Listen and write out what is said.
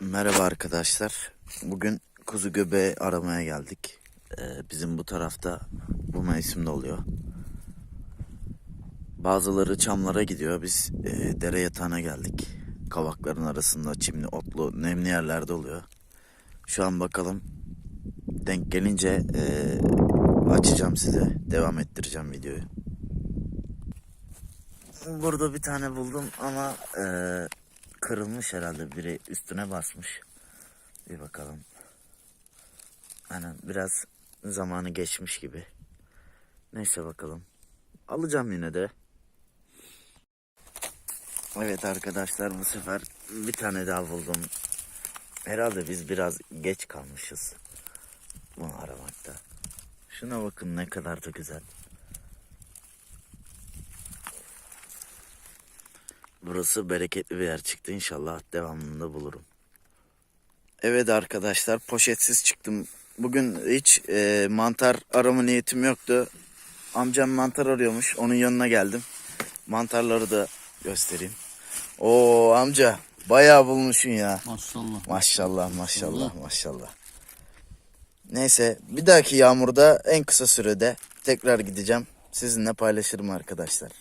Merhaba arkadaşlar. Bugün kuzu göbeği aramaya geldik. Ee, bizim bu tarafta bu mevsimde oluyor. Bazıları çamlara gidiyor. Biz e, dere yatağına geldik. Kavakların arasında çimli, otlu, nemli yerlerde oluyor. Şu an bakalım denk gelince e, açacağım size. Devam ettireceğim videoyu. Burada bir tane buldum ama e, kırılmış herhalde biri üstüne basmış. Bir bakalım. Aynen biraz zamanı geçmiş gibi. Neyse bakalım. Alacağım yine de. Evet arkadaşlar bu sefer bir tane daha buldum. Herhalde biz biraz geç kalmışız. Bunu aramakta. Şuna bakın ne kadar da güzel. Burası bereketli bir yer çıktı. İnşallah devamında bulurum. Evet arkadaşlar poşetsiz çıktım. Bugün hiç e, mantar arama niyetim yoktu. Amcam mantar arıyormuş. Onun yanına geldim. Mantarları da göstereyim. Oo amca bayağı bulmuşsun ya. Maşallah. Maşallah maşallah maşallah. Neyse bir dahaki yağmurda en kısa sürede tekrar gideceğim. Sizinle paylaşırım arkadaşlar.